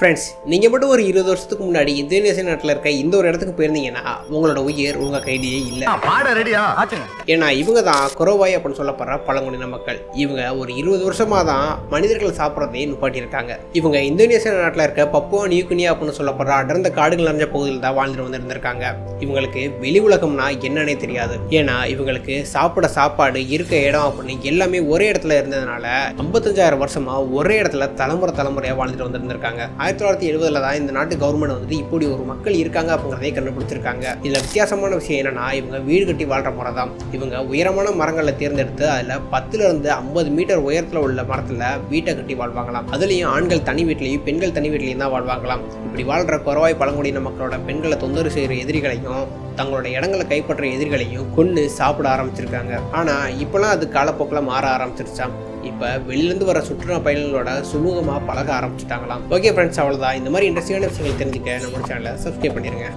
Friends நீங்கள் மட்டும் ஒரு இருபது வருஷத்துக்கு முன்னாடி இந்தோனேசிய நாட்டில் இருக்க இந்த ஒரு இடத்துக்கு போயிருந்தீங்கன்னா உங்களோட உயிர் உங்கள் கையிலேயே இல்லை. பாட ரெடியா ஏன்னா இவங்க தான் குரோவாய் அப்படின்னு சொல்லப்படுற பழங்குடியின மக்கள். இவங்க ஒரு இருபது வருஷமாக தான் மனிதர்கள் சாப்பிட்றதையே நிப்பாட்டியிருக்காங்க. இவங்க இந்தோனேசியா நாட்டில் இருக்க பப்புவா நியூகினியா அப்படின்னு சொல்லப்படுற அடர்ந்த காடுகள் நிறைஞ்ச பகுதியில் தான் வாழ்ந்துட்டு வந்து இருந்திருக்காங்க இவங்களுக்கு வெளி உலகம்னா என்னன்னே தெரியாது. ஏன்னா இவங்களுக்கு சாப்பிட சாப்பாடு இருக்க இடம் அப்படின்னு எல்லாமே ஒரே இடத்துல இருந்ததுனால ஐம்பத்தஞ்சாயிரம் வருஷமா ஒரே இடத்துல தலைமுறை தலைமுறையாக வாழ்ந்துட்டு வந்திருந்திருக்காங்க. ஆயிரத்தி தொள்ளாயிரத்தி எழுபதுல தான் இந்த நாட்டு கவர்மெண்ட் வந்துட்டு இப்படி ஒரு மக்கள் இருக்காங்க அப்படிங்கிறதே கண்டுபிடிச்சிருக்காங்க. இதுல வித்தியாசமான விஷயம் என்னன்னா இவங்க வீடு கட்டி வாழ்ற முறை தான் இவங்க உயரமான மரங்களை தேர்ந்தெடுத்து அதுல பத்துல இருந்து ஐம்பது மீட்டர் உயரத்துல உள்ள மரத்துல வீட்டை கட்டி வாழ்வாங்களாம். அதுலயும் ஆண்கள் தனி வீட்லயும் பெண்கள் தனி வீட்லயும் தான் வாழ்வாங்களாம். இப்படி வாழ்ற குறவாய் பழங்குடியின மக்களோட பெண்களை தொந்தரவு செய்யற எதிரிகளையும் தங்களோட இடங்களை கைப்பற்ற எதிரிகளையும் கொண்டு சாப்பிட ஆரம்பிச்சிருக்காங்க. ஆனா இப்பெல்லாம் அது காலப்போக்கில் மாற ஆரம்பிச்சிருச்சாம். இப்போ வெளிலேருந்து வர சுற்றுலா பயணிகளோட சுமூகமாக பழக ஆரம்பிச்சிட்டாங்களாம். ஓகே ஃப்ரெண்ட்ஸ் அவ்வளோதான் இந்த மாதிரி இன்ட்ரெஸ்டிங்கான விஷயங்கள் தெரிஞ்சுக்க நம்ம சேனலை சப்ஸ்கிரைப் பண்ணிடுங்க